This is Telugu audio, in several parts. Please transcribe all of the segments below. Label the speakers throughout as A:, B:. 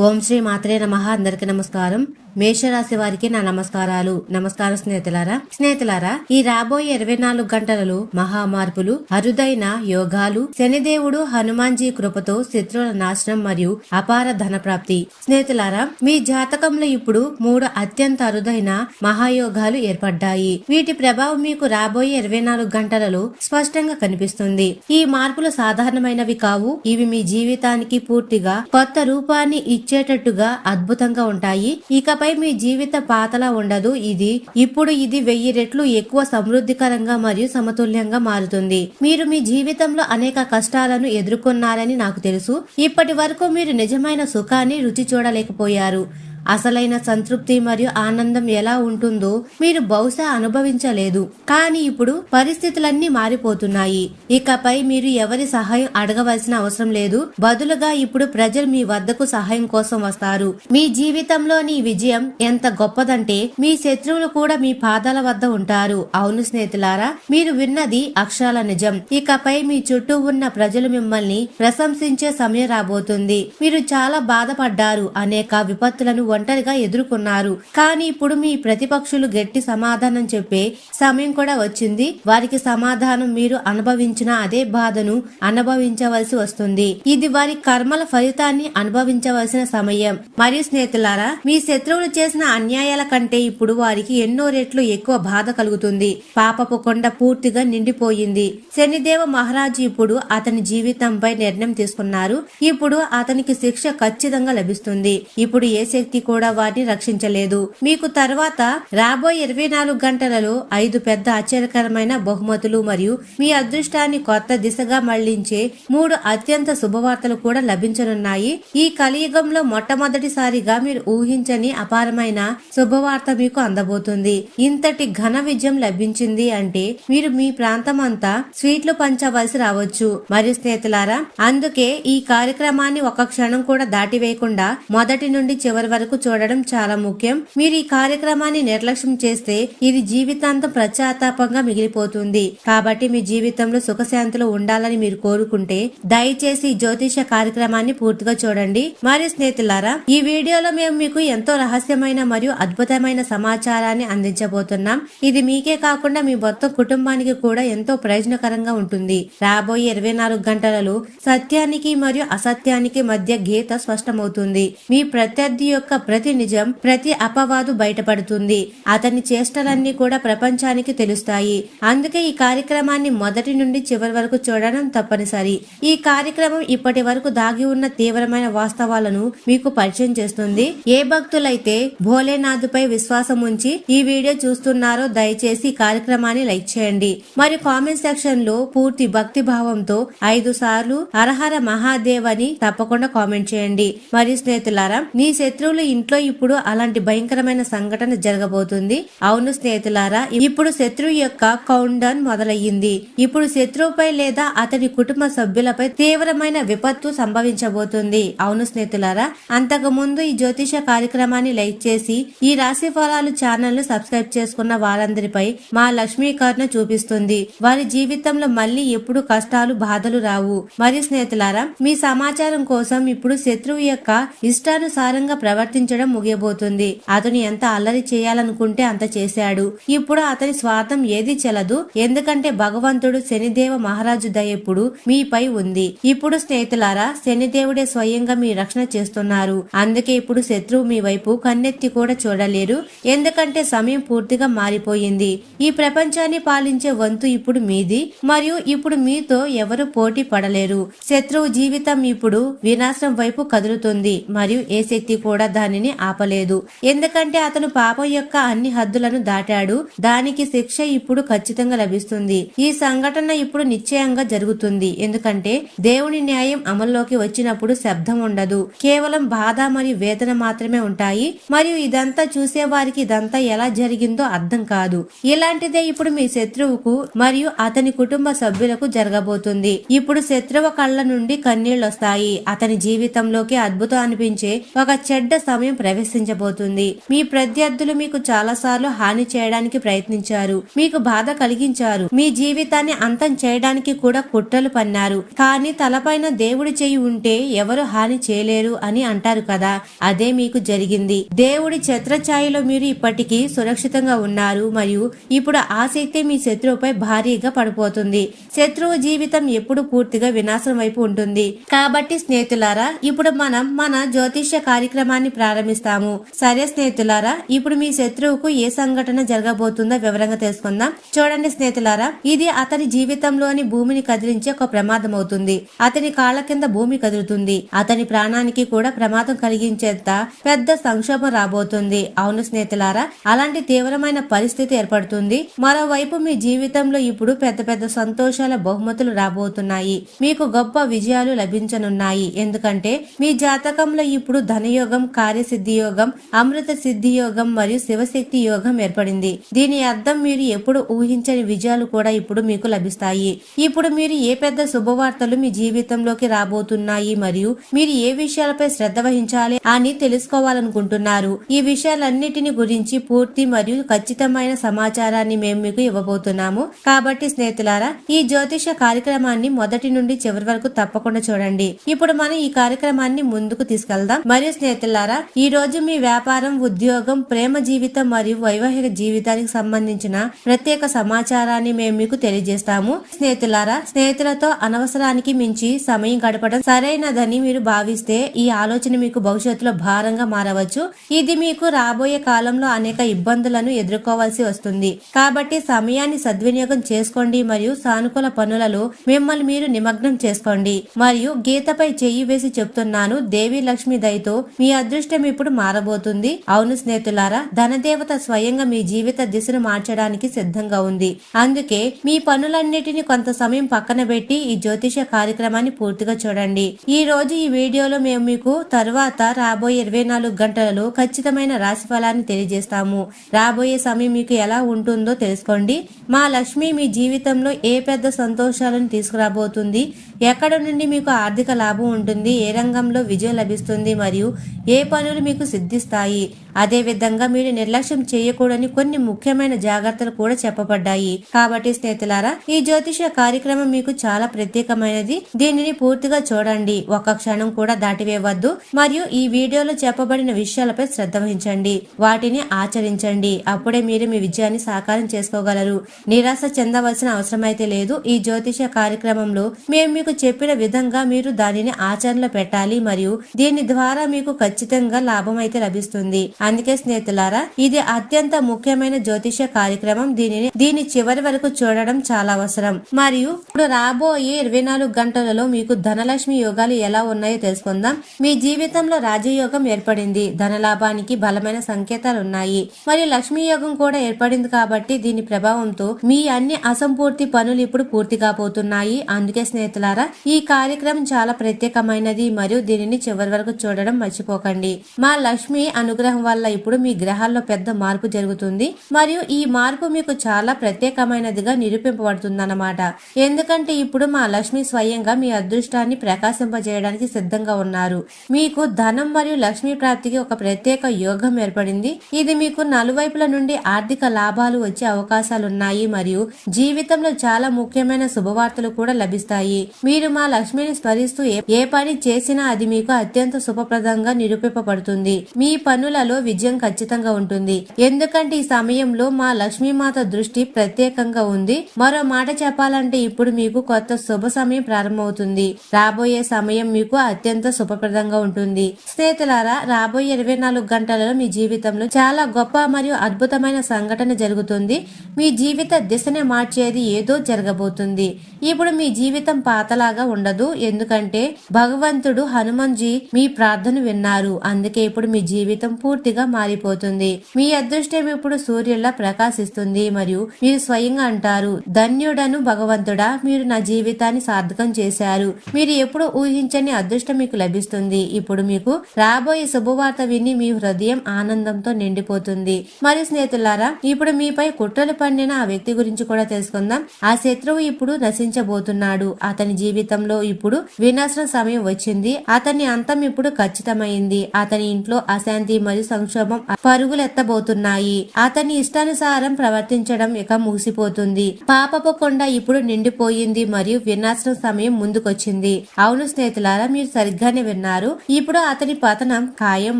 A: ఓం శ్రీ మాత్రే నమ. అందరికి నమస్కారం. మేషరాశి వారికి నా నమస్కారాలు. నమస్కారం స్నేహితులారా స్నేహితులారా ఈ రాబోయే ఇరవై నాలుగు గంటలలో మహామార్పులు అరుదైన యోగాలు శనిదేవుడు హనుమాన్జీ కృపతో శత్రువుల నాశనం మరియు అపార ధన ప్రాప్తి స్నేహితులారా మీ జాతకంలో ఇప్పుడు మూడు అత్యంత అరుదైన మహాయోగాలు ఏర్పడ్డాయి. వీటి ప్రభావం మీకు రాబోయే ఇరవై నాలుగు గంటలలో స్పష్టంగా కనిపిస్తుంది. ఈ మార్పులు సాధారణమైనవి కావు. ఇవి మీ జీవితానికి పూర్తిగా కొత్త రూపాన్ని ఇచ్చేటట్టుగా అద్భుతంగా ఉంటాయి. ఇకపై మీ జీవిత పాతలా ఉండదు ఇది. ఇప్పుడు ఇది వెయ్యి రెట్లు ఎక్కువ సమృద్ధికరంగా మరియు సమతుల్యంగా మారుతుంది. మీరు మీ జీవితంలో అనేక కష్టాలను ఎదుర్కొన్నారని నాకు తెలుసు. ఇప్పటి వరకు మీరు నిజమైన సుఖాన్ని రుచి చూడలేకపోయారు. అసలైన సంతృప్తి మరియు ఆనందం ఎలా ఉంటుందో మీరు బహుశా అనుభవించలేదు. కానీ ఇప్పుడు పరిస్థితులన్నీ మారిపోతున్నాయి. ఇకపై మీరు ఎవరి సహాయం అడగవలసిన అవసరం లేదు. బదులుగా ఇప్పుడు ప్రజలు మీ వద్దకు సహాయం కోసం వస్తారు. మీ జీవితంలోని విజయం ఎంత గొప్పదంటే మీ శత్రువులు కూడా మీ పాదాల వద్ద ఉంటారు. అవును స్నేహితులారా మీరు విన్నది అక్షరాల నిజం. ఇకపై మీ చుట్టూ ఉన్న ప్రజలు మిమ్మల్ని ప్రశంసించే సమయం రాబోతుంది. మీరు చాలా బాధపడ్డారు. అనేక విపత్తులను ఒంటరిగా ఎదుర్కొన్నారు. కానీ ఇప్పుడు మీ ప్రతిపక్షులు గట్టి సమాధానం చెప్పే సమయం కూడా వచ్చింది. వారికి సమాధానం మీరు అనుభవించిన అదే బాధను అనుభవించవలసి వస్తుంది. ఇది వారి కర్మల ఫలితాన్ని అనుభవించవలసిన సమయం. మరియు స్నేహితులారా మీ శత్రువులు చేసిన అన్యాయాల కంటే ఇప్పుడు వారికి ఎన్నో రెట్లు ఎక్కువ బాధ కలుగుతుంది. పాపపు కొండ పూర్తిగా నిండిపోయింది. శనిదేవ మహారాజు ఇప్పుడు అతని జీవితంపై నిర్ణయం తీసుకున్నారు. ఇప్పుడు అతనికి శిక్ష ఖచ్చితంగా లభిస్తుంది. ఇప్పుడు ఏ శక్తి కూడా వారిని రక్షించలేదు. మీకు తర్వాత రాబోయే ఇరవై నాలుగు గంటలలో ఐదు పెద్ద ఆశ్చర్యకరమైన బహుమతులు మరియు మీ అదృష్టాన్ని కొత్త దిశగా మళ్ళించే మూడు అత్యంత శుభవార్తలు కూడా లభించనున్నాయి. ఈ కలియుగంలో మొట్టమొదటిసారిగా మీరు ఊహించని అపారమైన శుభవార్త మీకు అందబోతుంది. ఇంతటి ఘన విజయం లభించింది అంటే మీరు మీ ప్రాంతం అంతా స్వీట్లు పంచవలసి రావచ్చు. మరియు స్నేహితులారా అందుకే ఈ కార్యక్రమాన్ని ఒక క్షణం కూడా దాటివేయకుండా మొదటి నుండి చివరి వరకు చూడడం చాలా ముఖ్యం. మీరు ఈ కార్యక్రమాన్ని నిర్లక్ష్యం చేస్తే ఇది జీవితాంతం ప్రచాతాపంగా మిగిలిపోతుంది. కాబట్టి మీ జీవితంలో సుఖశాంతులు ఉండాలని మీరు కోరుకుంటే దయచేసి జ్యోతిష కార్యక్రమాన్ని పూర్తిగా చూడండి. మరియు స్నేహితులారా ఈ వీడియోలో మేము మీకు ఎంతో రహస్యమైన మరియు అద్భుతమైన సమాచారాన్ని అందించబోతున్నాం. ఇది మీకే కాకుండా మీ మొత్తం కుటుంబానికి కూడా ఎంతో ప్రయోజనకరంగా ఉంటుంది. రాబోయే ఇరవై నాలుగు గంటలలో సత్యానికి మరియు అసత్యానికి మధ్య గీత స్పష్టమవుతుంది. మీ ప్రత్యర్థి యొక్క ప్రతి నిజం ప్రతి అపవాదు బయటపడుతుంది. అతని చేష్టలన్నీ కూడా ప్రపంచానికి తెలుస్తాయి. అందుకే ఈ కార్యక్రమాన్ని మొదటి నుండి చివరి వరకు చూడడం తప్పనిసరి. ఈ కార్యక్రమం ఇప్పటి వరకు దాగి ఉన్న తీవ్రమైన వాస్తవాలను మీకు పరిచయం చేస్తుంది. ఏ భక్తులైతే భోలేనాథ్పై విశ్వాసం ఉంచి ఈ వీడియో చూస్తున్నారో దయచేసి కార్యక్రమాన్ని లైక్ చేయండి. మరి కామెంట్ సెక్షన్లో పూర్తి భక్తి భావంతో ఐదు సార్లు అరహర మహాదేవ్ అని తప్పకుండా కామెంట్ చేయండి. మరి స్నేహితులారా మీ శత్రువులు ఇంట్లో ఇప్పుడు అలాంటి భయంకరమైన సంఘటన జరగబోతుంది. అవును స్నేహితులారా ఇప్పుడు శత్రువు యొక్క కౌంట్ డౌన్ మొదలయ్యింది. ఇప్పుడు శత్రువుపై లేదా అతని కుటుంబ సభ్యులపై తీవ్రమైన విపత్తు సంభవించబోతుంది. అవును స్నేహితులారా అంతకు ముందు ఈ జ్యోతిష కార్యక్రమాన్ని లైక్ చేసి ఈ రాశి ఫలాలు ఛానల్ను సబ్స్క్రైబ్ చేసుకున్న వారందరిపై మా లక్ష్మీకరణ చూపిస్తుంది. వారి జీవితంలో మళ్ళీ ఎప్పుడు కష్టాలు బాధలు రావు. మరి స్నేహితులారా మీ సమాచారం కోసం ఇప్పుడు శత్రువు యొక్క ఇష్టానుసారంగా ప్రవర్తించడం ముగియబోతుంది. అతను ఎంత అల్లరి చేయాలనుకుంటే అంత చేశాడు. ఇప్పుడు అతని స్వార్థం ఏది చెలదు? ఎందుకంటే భగవంతుడు శనిదేవ మహారాజు దయప్పుడు మీపై ఉంది. ఇప్పుడు స్నేహితులారా శనిదేవుడే స్వయంగా మీ రక్షణ చేస్తున్నారు. అందుకే ఇప్పుడు శత్రువు మీ వైపు కన్నెత్తి కూడా చూడలేరు. ఎందుకంటే సమయం పూర్తిగా మారిపోయింది. ఈ ప్రపంచాన్ని పాలించే వంతు ఇప్పుడు మీది. మరియు ఇప్పుడు మీతో ఎవరు పోటీ పడలేరు. శత్రువు జీవితం ఇప్పుడు వినాశనం వైపు కదులుతుంది. మరియు ఏ శక్తి కూడా దాని దానిని ఆపలేదు. ఎందుకంటే అతను పాపం యొక్క అన్ని హద్దులను దాటాడు. దానికి శిక్ష ఇప్పుడు ఖచ్చితంగా లభిస్తుంది. ఈ సంఘటన ఇప్పుడు నిశ్చయంగా జరుగుతుంది. ఎందుకంటే దేవుని న్యాయం అమల్లోకి వచ్చినప్పుడు శబ్దం ఉండదు. కేవలం బాధ మరియు వేదన మాత్రమే ఉంటాయి. మరియు ఇదంతా చూసే వారికి ఇదంతా ఎలా జరిగిందో అర్థం కాదు. ఇలాంటిదే ఇప్పుడు మీ శత్రువుకు మరియు అతని కుటుంబ సభ్యులకు జరగబోతుంది. ఇప్పుడు శత్రువు కళ్ళ నుండి కన్నీళ్ళు వస్తాయి. అతని జీవితంలోకి అద్భుతం అనిపించే ఒక చెడ్డ సమయం ప్రవేశించబోతుంది. మీ ప్రత్యర్థులు మీకు చాలాసార్లు హాని చేయడానికి ప్రయత్నించారు. మీకు బాధ కలిగించారు. మీ జీవితాన్ని అంతం చేయడానికి కూడా కుట్రలు పన్నారు. కానీ తలపైన దేవుడి చేయి ఉంటే ఎవరు హాని చేయలేరు అని అంటారు కదా. అదే మీకు జరిగింది. దేవుడి ఛత్రఛాయలో మీరు ఇప్పటికీ సురక్షితంగా ఉన్నారు మరియు ఇప్పుడు ఆ శక్తి మీ శత్రువుపై భారీగా పడిపోతుంది. శత్రువు జీవితం ఎప్పుడు పూర్తిగా వినాశం వైపు ఉంటుంది. కాబట్టి స్నేహితులారా ఇప్పుడు మనం మన జ్యోతిష్య కార్యక్రమాన్ని ప్రారంభిస్తాము. సరే స్నేహితులారా ఇప్పుడు మీ శత్రువుకు ఏ సంఘటన జరగబోతుందో వివరంగా తెలుసుకుందాం. చూడండి స్నేహితులారా ఇది అతని జీవితంలోని భూమిని కదిలించే ఒక ప్రమాదం అవుతుంది అతని కాళ్ళ కింద భూమి కదులుతుంది. అతని ప్రాణానికి కూడా ప్రమాదం కలిగించేంత పెద్ద సంక్షోభం రాబోతుంది. అవును స్నేహితులారా అలాంటి తీవ్రమైన పరిస్థితి ఏర్పడుతుంది. మరోవైపు మీ జీవితంలో ఇప్పుడు పెద్ద పెద్ద సంతోషాల బహుమతులు రాబోతున్నాయి. మీకు గొప్ప విజయాలు లభించనున్నాయి. ఎందుకంటే మీ జాతకంలో ఇప్పుడు ధనయోగం కార్యసిద్ధి యోగం అమృత సిద్ధి యోగం మరియు శివశక్తి యోగం ఏర్పడింది. దీని అర్థం మీరు ఎప్పుడు ఊహించని విజయాలు కూడా ఇప్పుడు మీకు లభిస్తాయి. ఇప్పుడు మీరు ఏ పెద్ద శుభవార్తలు మీ జీవితంలోకి రాబోతున్నాయి మరియు మీరు ఏ విషయాలపై శ్రద్ధ వహించాలి అని తెలుసుకోవాలనుకుంటున్నారు. ఈ విషయాలన్నిటిని గురించి పూర్తి మరియు ఖచ్చితమైన సమాచారాన్ని మేము మీకు ఇవ్వబోతున్నాము. కాబట్టి స్నేహితులారా ఈ జ్యోతిష కార్యక్రమాన్ని మొదటి నుండి చివరి వరకు తప్పకుండా చూడండి. ఇప్పుడు మనం ఈ కార్యక్రమాన్ని ముందుకు తీసుకెళ్దాం. మరియు స్నేహితులారా ఈ రోజు మీ వ్యాపారం ఉద్యోగం ప్రేమ జీవితం మరియు వైవాహిక జీవితానికి సంబంధించిన ప్రత్యేక సమాచారాన్ని మేము మీకు తెలియజేస్తాము. స్నేహితులారా స్నేహితులతో అనవసరానికి మించి సమయం గడపడం సరైనదని మీరు భావిస్తే ఈ ఆలోచన మీకు భవిష్యత్తులో భారంగా మారవచ్చు. ఇది మీకు రాబోయే కాలంలో అనేక ఇబ్బందులను ఎదుర్కోవాల్సి వస్తుంది. కాబట్టి సమయాన్ని సద్వినియోగం చేసుకోండి మరియు సానుకూల పనులలో మిమ్మల్ని మీరు నిమగ్నం చేసుకోండి. మరియు గీతపై చెయ్యి వేసి చెప్తున్నాను దేవి లక్ష్మి దయతో మీ అదృష్టం ఇప్పుడు మారబోతుంది. అవును స్నేహితులారా ధనదేవత స్వయంగా మీ జీవిత దిశను మార్చడానికి సిద్ధంగా ఉంది. అందుకే మీ పనులన్నిటిని కొంత సమయం పక్కన పెట్టి ఈ జ్యోతిష కార్యక్రమాన్ని పూర్తిగా చూడండి. ఈ రోజు ఈ వీడియోలో మేము మీకు తర్వాత రాబోయే ఇరవై నాలుగు గంటలలో ఖచ్చితమైన రాశి ఫలాన్ని తెలియజేస్తాము. రాబోయే సమయం మీకు ఎలా ఉంటుందో తెలుసుకోండి. మా లక్ష్మి మీ జీవితంలో ఏ పెద్ద సంతోషాలను తీసుకురాబోతుంది? ఎక్కడ నుండి మీకు ఆర్థిక లాభం ఉంటుంది? ఏ రంగంలో విజయం లభిస్తుంది? మరియు ఏ పనులు మీకు సిద్ధిస్తాయి? అదే విధంగా మీరు నిర్లక్ష్యం చేయకూడని కొన్ని ముఖ్యమైన జాగ్రత్తలు కూడా చెప్పబడ్డాయి. కాబట్టి స్నేహితులారా ఈ జ్యోతిష కార్యక్రమం మీకు చాలా ప్రత్యేకమైనది. దీనిని పూర్తిగా చూడండి. ఒక్క క్షణం కూడా దాటివేయవద్దు. మరియు ఈ వీడియోలో చెప్పబడిన విషయాలపై శ్రద్ధ వహించండి. వాటిని ఆచరించండి. అప్పుడే మీరు మీ విజయాన్ని సాకారం చేసుకోగలరు. నిరాశ చెందవలసిన అవసరం అయితే లేదు. ఈ జ్యోతిష కార్యక్రమంలో మేము మీకు చెప్పిన విధంగా మీరు దానిని ఆచరణలో పెట్టాలి. మరియు దీని ద్వారా మీకు ఖచ్చితంగా లాభం అయితే లభిస్తుంది. అందుకే స్నేహితులారా ఇది అత్యంత ముఖ్యమైన జ్యోతిష కార్యక్రమం. దీనిని దీని చివరి వరకు చూడడం చాలా అవసరం. మరియు ఇప్పుడు రాబోయే ఇరవై నాలుగు గంటలలో మీకు ధనలక్ష్మి యోగాలు ఎలా ఉన్నాయో తెలుసుకుందాం. మీ జీవితంలో రాజయోగం ఏర్పడింది. ధనలాభానికి బలమైన సంకేతాలు ఉన్నాయి. మరియు లక్ష్మీ యోగం కూడా ఏర్పడింది కాబట్టి దీని ప్రభావంతో మీ అన్ని అసంపూర్తి పనులు ఇప్పుడు పూర్తి కాబోతున్నాయి అందుకే స్నేహితులారా ఈ కార్యక్రమం చాలా ప్రత్యేకమైనది. మరియు దీనిని చివరి వరకు చూడడం మర్చిపోకండి. మా లక్ష్మి అనుగ్రహం వల్ల ఇప్పుడు మీ గ్రహాల్లో పెద్ద మార్పు జరుగుతుంది. మరియు ఈ మార్పు మీకు చాలా ప్రత్యేకమైనదిగా నిరూపింపబడుతుందన్నమాట. ఎందుకంటే ఇప్పుడు మా లక్ష్మి స్వయంగా మీ అదృష్టాన్ని ప్రకాశింపజేయడానికి సిద్ధంగా ఉన్నారు. మీకు ధనం మరియు లక్ష్మీ ప్రాప్తికి ఒక ప్రత్యేక యోగం ఏర్పడింది. ఇది మీకు నలువైపుల నుండి ఆర్థిక లాభాలు వచ్చే అవకాశాలున్నాయి. మరియు జీవితంలో చాలా ముఖ్యమైన శుభవార్తలు కూడా లభిస్తాయి. మీరు మా లక్ష్మిని స్మరిస్తూ ఏ- ఏ పని చేసినా అది మీకు అత్యంత శుభప్రదంగా నిరూపింపబడుతుంది. మీ పనులలో విజయం ఖచ్చితంగా ఉంటుంది. ఎందుకంటే ఈ సమయంలో మా లక్ష్మీమాత దృష్టి ప్రత్యేకంగా ఉంది. మరో మాట చెప్పాలంటే ఇప్పుడు మీకు కొత్త శుభ సమయం ప్రారంభమవుతుంది. రాబోయే సమయం మీకు అత్యంత శుభప్రదంగా ఉంటుంది. స్నేహితులారా రాబోయే ఇరవై నాలుగు గంటలలో మీ జీవితంలో చాలా గొప్ప మరియు అద్భుతమైన సంఘటన జరుగుతుంది. మీ జీవిత దిశనే మార్చేది ఏదో జరగబోతుంది. ఇప్పుడు మీ జీవితం పాతలాగా ఉండదు. ఎందుకంటే భగవంతుడు హనుమాన్జీ మీ ప్రార్థన విన్నారు. అందుకే ఇప్పుడు మీ జీవితం పూర్తి పూర్తిగా మారిపోతుంది. మీ అదృష్టం ఇప్పుడు సూర్యుల్లా ప్రకాశిస్తుంది మరియు మీరు స్వయంగా అంటారు ధన్యుడను భగవంతుడా మీరు నా జీవితాన్ని సార్థకం చేశారు. మీరు ఎప్పుడు ఊహించని అదృష్టం మీకు లభిస్తుంది. ఇప్పుడు మీకు రాబోయే శుభవార్త విని మీ హృదయం ఆనందంతో నిండిపోతుంది. మరి స్నేహితులారా ఇప్పుడు మీపై కుట్రలు పండిన ఆ వ్యక్తి గురించి కూడా తెలుసుకుందాం. ఆ శత్రువు ఇప్పుడు నశించబోతున్నాడు. అతని జీవితంలో ఇప్పుడు వినాశన సమయం వచ్చింది. అతని అంతం ఇప్పుడు ఖచ్చితమైంది. అతని ఇంట్లో అశాంతి మరియు సంక్షోభం పరుగులెత్తబోతున్నాయి. అతని ఇష్టానుసారం ప్రవర్తించడం ఇక ముగిసిపోతుంది. పాపపు కొండ ఇప్పుడు నిండిపోయింది మరియు వినాశనం సమయం ముందుకొచ్చింది. అవును స్నేహితులారా మీరు సరిగ్గానే విన్నారు. ఇప్పుడు అతని పతనం ఖాయం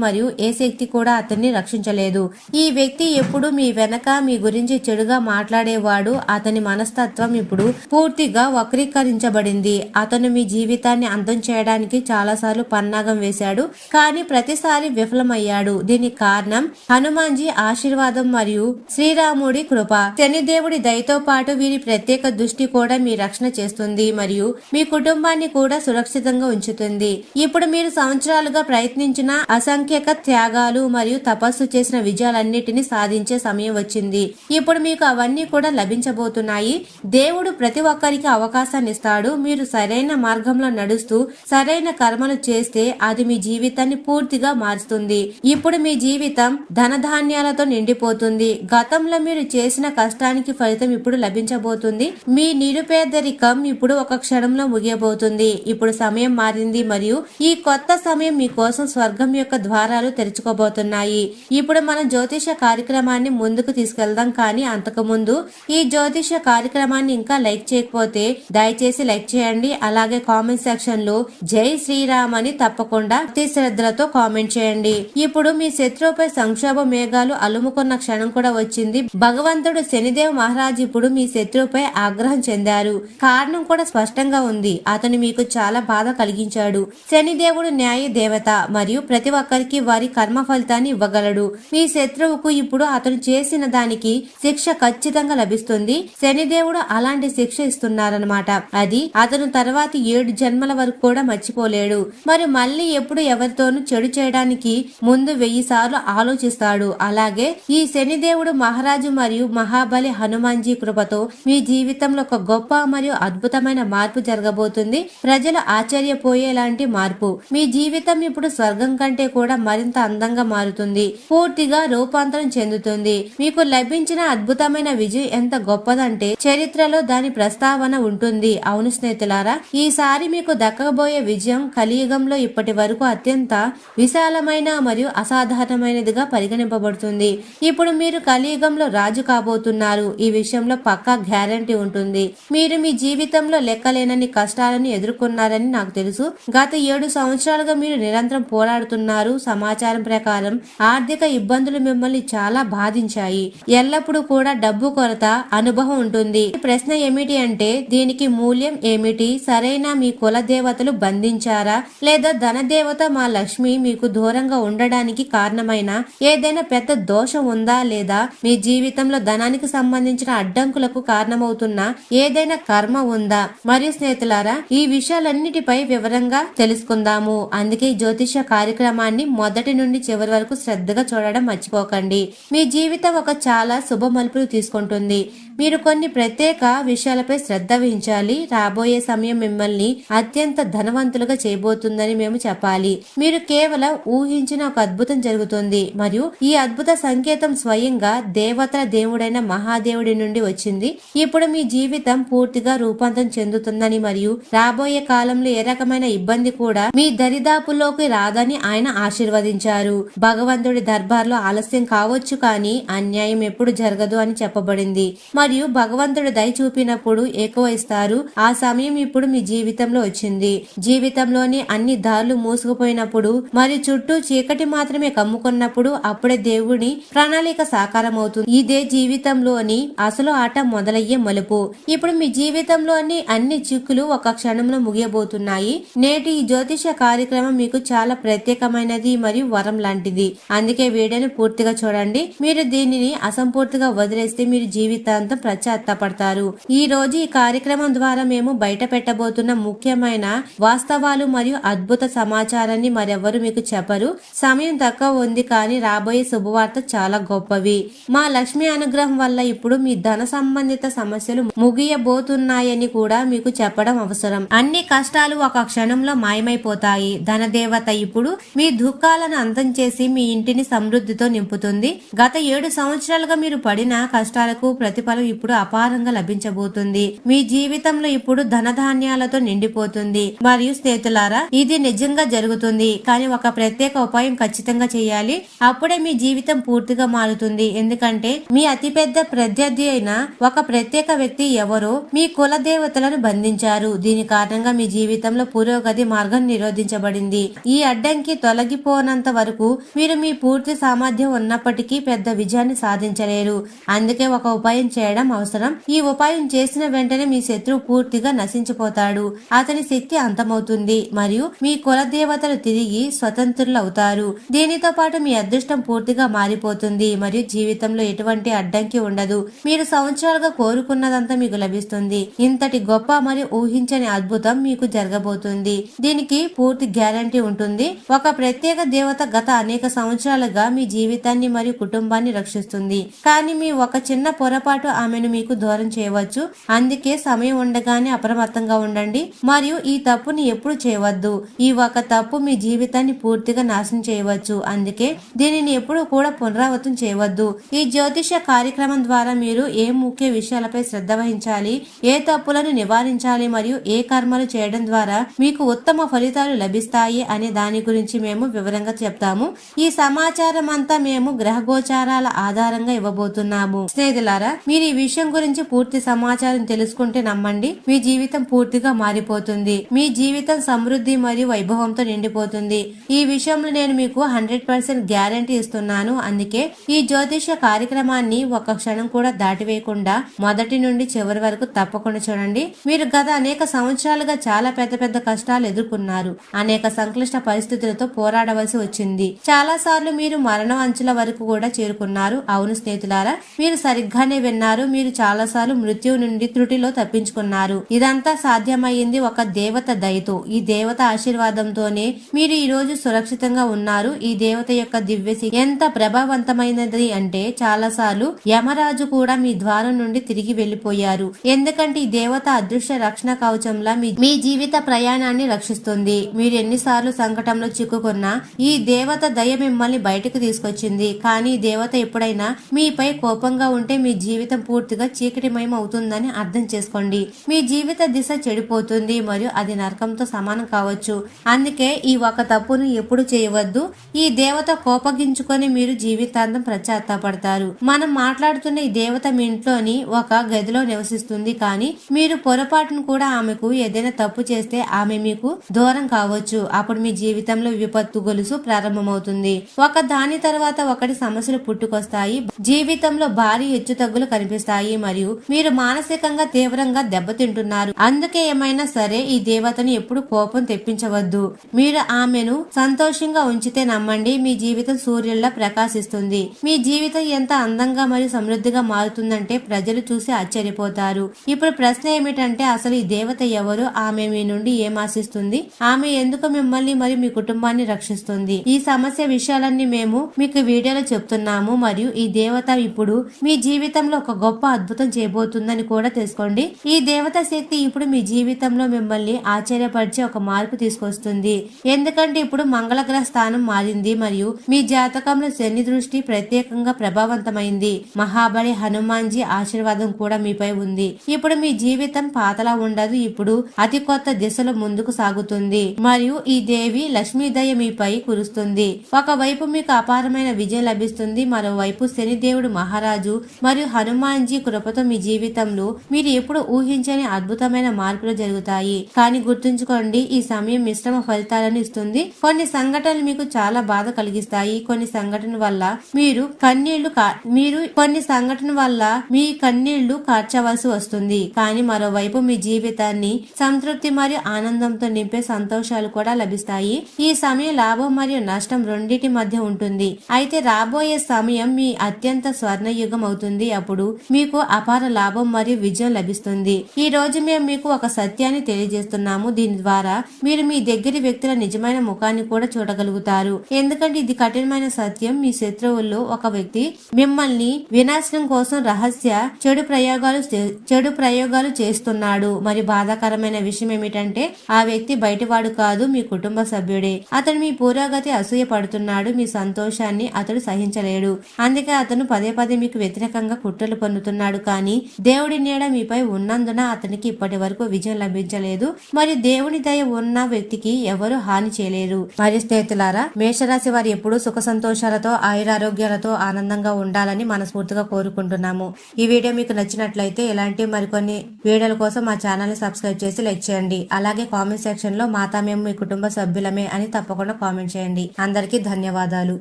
A: మరియు ఏ శక్తి కూడా అతన్ని రక్షించలేదు. ఈ వ్యక్తి ఎప్పుడు మీ వెనక మీ గురించి చెడుగా మాట్లాడేవాడు. అతని మనస్తత్వం ఇప్పుడు పూర్తిగా వక్రీకరించబడింది. అతను మీ జీవితాన్ని అంతం చేయడానికి చాలాసార్లు పన్నాగం వేశాడు కానీ ప్రతిసారి విఫలమయ్యాడు. దీనికి కారణం హనుమాన్జీ ఆశీర్వాదం మరియు శ్రీరాముడి కృప. శనిదేవుడి దయతో పాటు వీరి ప్రత్యేక దృష్టి కూడా మీ రక్షణ చేస్తుంది మరియు మీ కుటుంబాన్ని కూడా సురక్షితంగా ఉంచుతుంది. ఇప్పుడు మీరు సంవత్సరాలుగా ప్రయత్నించిన అసంఖ్యక త్యాగాలు మరియు తపస్సు చేసిన విజయాలన్నిటిని సాధించే సమయం వచ్చింది. ఇప్పుడు మీకు అవన్నీ కూడా లభించబోతున్నాయి. దేవుడు ప్రతి ఒక్కరికి అవకాశాన్ని ఇస్తాడు. మీరు సరైన మార్గంలో నడుస్తూ సరైన కర్మలు చేస్తే అది మీ జీవితాన్ని పూర్తిగా మారుస్తుంది. ఇప్పుడు మీ మీ జీవితం ధనధాన్యాలతో నిండిపోతుంది. గతంలో మీరు చేసిన కష్టానికి ఫలితం ఇప్పుడు లభించబోతుంది. మీ నిరుపేదరికం ఇప్పుడు ఒక క్షణంలో ముగియబోతుంది. ఇప్పుడు సమయం మారింది మరియు ఈ కొత్త సమయం మీకోసం స్వర్గం యొక్క ద్వారాలు తెరుచుకోబోతున్నాయి. ఇప్పుడు మనం జ్యోతిష కార్యక్రమాన్ని ముందుకు తీసుకెళ్దాం కానీ అంతకుముందు ఈ జ్యోతిష కార్యక్రమాన్ని ఇంకా లైక్ చేయకపోతే దయచేసి లైక్ చేయండి. అలాగే కామెంట్ సెక్షన్లో జై శ్రీరామ్ అని తప్పకుండా భక్తి శ్రద్ధలతో కామెంట్ చేయండి. ఇప్పుడు మీ శత్రువుపై సంక్షోభ మేఘాలు అలుముకున్న క్షణం కూడా వచ్చింది. భగవంతుడు శనిదేవ్ మహారాజ్ ఇప్పుడు మీ శత్రువుపై ఆగ్రహం చెందారు. కారణం కూడా స్పష్టంగా ఉంది. అతను మీకు చాలా బాధ కలిగించాడు. శనిదేవుడు న్యాయ దేవత మరియు ప్రతి ఒక్కరికి వారి కర్మ ఫలితాన్ని ఇవ్వగలడు. మీ శత్రువుకు ఇప్పుడు అతను చేసిన దానికి శిక్ష ఖచ్చితంగా లభిస్తుంది. శనిదేవుడు అలాంటి శిక్ష ఇస్తున్నారనమాట అది అతను తర్వాత ఏడు జన్మల వరకు కూడా మర్చిపోలేడు. మరి మళ్ళీ ఎప్పుడు ఎవరితోనూ చెడు చేయడానికి ముందు వెయ్యి సార్లు ఆలోచిస్తాడు. అలాగే ఈ శనిదేవుడు మహారాజు మరియు మహాబలి హనుమాన్జీ కృపతో మీ జీవితంలో ఒక గొప్ప మరియు అద్భుతమైన మార్పు జరగబోతుంది. ప్రజలు ఆశ్చర్యపోయేలాంటి మార్పు. మీ జీవితం ఇప్పుడు స్వర్గం కంటే కూడా మరింత అందంగా మారుతుంది. పూర్తిగా రూపాంతరం చెందుతుంది. మీకు లభించిన అద్భుతమైన విజయం ఎంత గొప్పదంటే చరిత్రలో దాని ప్రస్తావన ఉంటుంది. అవును స్నేహితులారా ఈసారి మీకు దక్కబోయే విజయం కలియుగంలో ఇప్పటి వరకు అత్యంత విశాలమైన మరియు అసాధారణ ఉదాహరణమైనదిగా పరిగణింపబడుతుంది. ఇప్పుడు మీరు కలియుగంలో రాజు కాబోతున్నారు. ఈ విషయంలో పక్కా గ్యారంటీ ఉంటుంది. మీరు మీ జీవితంలో లెక్కలేనని కష్టాలను ఎదుర్కొన్నారని నాకు తెలుసు. గత ఏడు సంవత్సరాలుగా మీరు నిరంతరం పోరాడుతున్నారు. సమాచారం ప్రకారం ఆర్థిక ఇబ్బందులు మిమ్మల్ని చాలా బాధించాయి. ఎల్లప్పుడూ కూడా డబ్బు కొరత అనుభవం ఉంటుంది. ప్రశ్న ఏమిటి అంటే దీనికి మూల్యం ఏమిటి? సరైన మీ కుల దేవతలు బంధించారా? లేదా ధన దేవత మా లక్ష్మి మీకు దూరంగా ఉండడానికి కారణమైన ఏదైనా పెద్ద దోషం ఉందా లేదా మీ జీవితంలో ధనానికి సంబంధించిన అడ్డంకులకు కారణమవుతున్న ఏదైనా కర్మ ఉందా? మరియు స్నేహితులారా ఈ విషయాలన్నిటిపై వివరంగా తెలుసుకుందాము. అందుకే జ్యోతిష కార్యక్రమాన్ని మొదటి నుండి చివరి వరకు శ్రద్ధగా చూడడం మర్చిపోకండి. మీ జీవితం ఒక చాలా శుభ మలుపులు తీసుకుంటుంది. మీరు కొన్ని ప్రత్యేక విషయాలపై శ్రద్ధ వహించాలి. రాబోయే సమయం మిమ్మల్ని అత్యంత ధనవంతులుగా చేయబోతుందని మేము చెప్పాలి. మీరు కేవలం ఊహించిన ఒక అద్భుతం జరుగుతుంది. మరియు ఈ అద్భుత సంకేతం స్వయంగా దేవతల దేవుడైన మహాదేవుడి నుండి వచ్చింది. ఇప్పుడు మీ జీవితం పూర్తిగా రూపాంతరం చెందుతుందని మరియు రాబోయే కాలంలో ఏ రకమైన ఇబ్బంది కూడా మీ దరిదాపుల్లోకి రాదని ఆయన ఆశీర్వదించారు. భగవంతుడి దర్బార్లో ఆలస్యం కావచ్చు కానీ అన్యాయం ఎప్పుడు జరగదు అని చెప్పబడింది. మరియు భగవంతుడు దయ చూపినప్పుడు ఎక్కువ ఇస్తారు ఆ సమయం ఇప్పుడు మీ జీవితంలో వచ్చింది. జీవితంలోని అన్ని దారులు మూసుకుపోయినప్పుడు మరియు చుట్టూ చీకటి మాత్రమే కమ్ముకున్నప్పుడు అప్పుడే దేవుని ప్రణాళిక సాకారం అవుతుంది ఇదే జీవితంలోని అసలు ఆట మొదలయ్యే మలుపు. ఇప్పుడు మీ జీవితంలోని అన్ని చిక్కులు ఒక క్షణంలో ముగియబోతున్నాయి. నేటి ఈ జ్యోతిష కార్యక్రమం మీకు చాలా ప్రత్యేకమైనది మరియు వరం లాంటిది. అందుకే వీడియోని పూర్తిగా చూడండి. మీరు దీనిని అసంపూర్తిగా వదిలేస్తే మీరు జీవితాంతం పశ్చాత్తాపడతారు ఈ రోజు ఈ కార్యక్రమం ద్వారా మేము బయట పెట్టబోతున్న ముఖ్యమైన వాస్తవాలు మరియు అద్భుత సమాచారాన్ని మరెవరు మీకు చెప్పరు. సమయం తక్కువ ఉంది కానీ రాబోయే శుభవార్త చాలా గొప్పవి. మా లక్ష్మి అనుగ్రహం వల్ల ఇప్పుడు మీ ధన సంబంధిత సమస్యలు ముగియబోతున్నాయని కూడా మీకు చెప్పడం అవసరం. అన్ని కష్టాలు ఒక క్షణంలో మాయమైపోతాయి. ధనదేవత ఇప్పుడు మీ దుఃఖాలను అంతం చేసి మీ ఇంటిని సమృద్ధితో నింపుతుంది. గత ఏడు సంవత్సరాలుగా మీరు పడిన కష్టాలకు ప్రతిఫలం ఇప్పుడు అపారంగా లభించబోతుంది. మీ జీవితంలో ఇప్పుడు ధనధాన్యాలతో నిండిపోతుంది. మరియు స్నేహితులారా ఇది నిజంగా జరుగుతుంది. కానీ ఒక ప్రత్యేక ఉపాయం ఖచ్చితంగా చేయాలి. అప్పుడే మీ జీవితం పూర్తిగా మారుతుంది. ఎందుకంటే మీ అతిపెద్ద ప్రత్యర్థి అయిన ఒక ప్రత్యేక వ్యక్తి ఎవరో మీ కుల దేవతలను బంధించారు. దీని కారణంగా మీ జీవితంలో పురోగతి మార్గం నిరోధించబడింది. ఈ అడ్డంకి తొలగిపోనంత వరకు మీరు మీ పూర్తి సామర్థ్యం ఉన్నప్పటికీ పెద్ద విజయాన్ని సాధించలేరు. అందుకే ఒక ఉపాయం చేయడం. అవసరం. ఈ ఉపాయం చేసిన వెంటనే మీ శత్రువు పూర్తిగా నశించిపోతాడు. అతని శక్తి అంతమవుతుంది. మరియు మీ కుల దేవతలు తిరిగి స్వతంత్రులు అవుతారు దీనితో పాటు మీ అదృష్టం పూర్తిగా మారిపోతుంది. మరియు జీవితంలో ఎటువంటి అడ్డంకి ఉండదు. మీరు సంవత్సరాలుగా కోరుకున్నదంతా మీకు లభిస్తుంది. ఇంతటి గొప్ప మరియు ఊహించని అద్భుతం మీకు జరగబోతుంది. దీనికి పూర్తి గ్యారంటీ ఉంటుంది. ఒక ప్రత్యేక దేవత గత అనేక సంవత్సరాలుగా మీ జీవితాన్ని మరియు కుటుంబాన్ని రక్షిస్తుంది. కానీ మీ ఒక చిన్న పొరపాటు ఆమెను మీకు దూరం చేయవచ్చు. అందుకే సమయం ఉండగానే అప్రమత్తంగా ఉండండి. మరియు ఈ తప్పుని ఎప్పుడు చేయవద్దు. ఈ ఒక తప్పు మీ జీవితాన్ని పూర్తిగా నాశనం చేయవచ్చు. అందుకే దీనిని ఎప్పుడు కూడా పునరావృతం చేయవద్దు. ఈ జ్యోతిష కార్యక్రమం ద్వారా మీరు ఏ ముఖ్య విషయాలపై శ్రద్ధ వహించాలి ఏ తప్పులను నివారించాలి మరియు ఏ కర్మలు చేయడం ద్వారా మీకు ఉత్తమ ఫలితాలు లభిస్తాయి అనే దాని గురించి మేము వివరంగా చెప్తాము. ఈ సమాచారం అంతా మేము గ్రహ గోచారాల ఆధారంగా ఇవ్వబోతున్నాము. స్నేహితులారా మీరు ఈ విషయం గురించి పూర్తి సమాచారం తెలుసుకుంటే నమ్మండి. మీ జీవితం పూర్తిగా మారిపోతుంది. మీ జీవితం సమృద్ధి మరియు వైభవంతో నిండిపోతుంది. ఈ విషయంలో నేను మీకు హండ్రెడ్ పర్సెంట్ గ్యారంటీ ఇస్తున్నాను. అందుకే ఈ జ్యోతిష కార్యక్రమాన్ని ఒక క్షణం కూడా దాటివేయకుండా మొదటి నుండి చివరి వరకు తప్పకుండా చూడండి. మీరు గత అనేక సంవత్సరాలుగా చాలా పెద్ద పెద్ద కష్టాలు ఎదుర్కొన్నారు. అనేక సంక్లిష్ట పరిస్థితులతో పోరాడవలసి వచ్చింది. చాలా సార్లు మీరు మరణం అంచుల వరకు కూడా చేరుకున్నారు. అవును స్నేహితులారా మీరు సరిగ్గానే విన్నారు. మీరు చాలా సార్లు మృత్యువు నుండి త్రుటిలో తప్పించుకున్నారు. ఇదంతా సాధ్యమయ్యింది ఒక దేవత దయతో. ఈ దేవత ఆశీర్వాదంతోనే మీరు ఈ రోజు సురక్షితంగా ఉన్నారు. ఈ దేవత యొక్క దివ్యసి ఎంత ప్రభావవంతమైనది అంటే చాలా సార్లు యమరాజు కూడా మీ ద్వారం నుండి తిరిగి వెళ్ళిపోయారు ఎందుకంటే ఈ దేవత అదృశ్య రక్షణ కవచంలా మీ జీవిత ప్రయాణాన్ని రక్షిస్తుంది. మీరు ఎన్నిసార్లు సంకటంలో చిక్కుకున్నా ఈ దేవత దయ మిమ్మల్ని బయటకు తీసుకొచ్చింది. కానీ దేవత ఎప్పుడైనా మీపై కోపంగా ఉంటే మీ జీవితం పూర్తిగా చీకటిమయం అవుతుందని అర్థం చేసుకోండి. మీ జీవిత దిశ చెడిపోతుంది మరియు అది నరకంతో సమానం కావచ్చు. అందుకే ఈ ఒక తప్పును ఎప్పుడు చేయవద్దు. ఈ దేవత కోపగించుకొని మీరు జీవితాంతం పశ్చాత్తాపడతారు మనం మాట్లాడుతున్న ఈ దేవత మీ ఇంట్లోని ఒక గదిలో నివసిస్తుంది కానీ మీరు పొరపాటును కూడా ఆమెకు ఏదైనా తప్పు చేస్తే ఆమె మీకు దూరం కావచ్చు. అప్పుడు మీ జీవితంలో విపత్తు గొలుసు ప్రారంభమవుతుంది. ఒక దాని తర్వాత ఒకటి సమస్యలు పుట్టుకొస్తాయి. జీవితంలో భారీ హెచ్చుతగ్గులు కనిపిస్తాయి మరియు మీరు మానసికంగా తీవ్రంగా దెబ్బతింటున్నారు. అందుకే ఏమైనా సరే ఈ దేవతను ఎప్పుడు కోపం తెప్పించవద్దు. మీరు ఆమెను సంతోషంగా ఉంచితే నమ్మండి. మీ జీవితం సూర్యుల్లా ప్రకాశిస్తుంది. మీ జీవితం ఎంత అందంగా మరియు సమృద్ధిగా మారుతుందంటే ప్రజలు చూసి ఆశ్చర్యపోతారు. ఇప్పుడు ప్రశ్న ఏమిటంటే అసలు ఈ దేవత ఎవరు? ఆమె మీ నుండి ఏం ఆశిస్తుంది? ఆమె ఎందుకు మిమ్మల్ని మరియు మీ కుటుంబాన్ని రక్షిస్తుంది? ఈ సమస్య విషయాలన్నీ మేము మీకు వీడియోలో చెప్తున్నాము. మరియు ఈ దేవత ఇప్పుడు మీ జీవితంలో ఒక గొప్ప అద్భుతం చేయబోతుందని కూడా తెలుసుకోండి. ఈ దేవత శక్తి ఇప్పుడు మీ జీవితంలో మిమ్మల్ని ఆశ్చర్యపరిచే ఒక మార్పు తీసుకొస్తుంది. ఎందుకంటే ఇప్పుడు మంగళగ్రహ స్థానం మారింది మరియు మీ జాతకంలో శని దృష్టి ప్రత్యేకంగా ప్రభావవంతమైంది. మహాబలి హనుమాన్జీ ఆశీర్వాదం కూడా మీపై ఉంది. ఇప్పుడు మీ జీవితం పాతలా ఉండదు. ఇప్పుడు అతి కొత్త దిశలో ముందుకు సాగుతుంది. మరియు ఈ దేవి లక్ష్మీదయ మీపై కురుస్తుంది. ఒకవైపు మీకు అపారమైన విజయం లభిస్తుంది. మరోవైపు శనిదేవుడు మహారాజు మరియు హనుమాన్ హనుమాన్జీ కృపతో మీ జీవితంలో మీరు ఎప్పుడు ఊహించని అద్భుతమైన మార్పులు జరుగుతాయి. కానీ గుర్తుంచుకోండి ఈ సమయం మిశ్రమ ఫలితాలను ఇస్తుంది. కొన్ని సంఘటనలు మీకు చాలా బాధ కలిగిస్తాయి. కొన్ని సంఘటన వల్ల మీరు కన్నీళ్ళు కా- మీరు కొన్ని సంఘటన వల్ల మీ కన్నీళ్ళు కార్చవలసి వస్తుంది. కానీ మరోవైపు మీ జీవితాన్ని సంతృప్తి మరియు ఆనందంతో నింపే సంతోషాలు కూడా లభిస్తాయి. ఈ సమయం లాభం మరియు నష్టం రెండింటి మధ్య ఉంటుంది. అయితే రాబోయే సమయం మీ అత్యంత స్వర్ణయుగం అవుతుంది. అప్పుడు మీకు అపార లాభం మరియు విజయం లభిస్తుంది. ఈ రోజు మేము మీకు ఒక సత్యాన్ని తెలియజేస్తున్నాము. దీని ద్వారా మీరు మీ దగ్గరి వ్యక్తుల నిజమైన ముఖాన్ని కూడా చూడగలుగుతారు. ఎందుకంటే ఇది కఠినమైన సత్యం. మీ శత్రువుల్లో ఒక వ్యక్తి మిమ్మల్ని వినాశనం కోసం రహస్య చెడు ప్రయోగాలు చే- చెడు ప్రయోగాలు చేస్తున్నాడు. మరి బాధాకరమైన విషయం ఏమిటంటే ఆ వ్యక్తి బయటవాడు కాదు మీ కుటుంబ సభ్యుడే. అతను మీ పురోగతి అసూయ పడుతున్నాడు మీ సంతోషాన్ని అతడు సహించలేడు. అందుకే అతను పదే పదే మీకు వ్యతిరేకంగా కుట్రలు పొందుతున్నాడు కానీ దేవుడి నీడ మీపై ఉన్నందున అతనికి ఇప్పటి వరకు విజయం లభించలేదు. మరియు దేవుని దయ ఉన్న వ్యక్తికి ఎవరు హాని చేయలేరు. మరి స్నేహితులారా మేషరాశి వారు ఎప్పుడూ సుఖ సంతోషాలతో ఆయురారోగ్యాలతో ఆనందంగా ఉండాలని మనస్ఫూర్తిగా కోరుకుంటున్నాము. ఈ వీడియో మీకు నచ్చినట్లయితే ఇలాంటి మరికొన్ని వీడియోల కోసం మా ఛానల్ని సబ్స్క్రైబ్ చేసి లైక్ చేయండి. అలాగే కామెంట్ సెక్షన్లో మాతా మేము మీ కుటుంబ సభ్యులమే అని తప్పకుండా కామెంట్ చేయండి. అందరికీ ధన్యవాదాలు.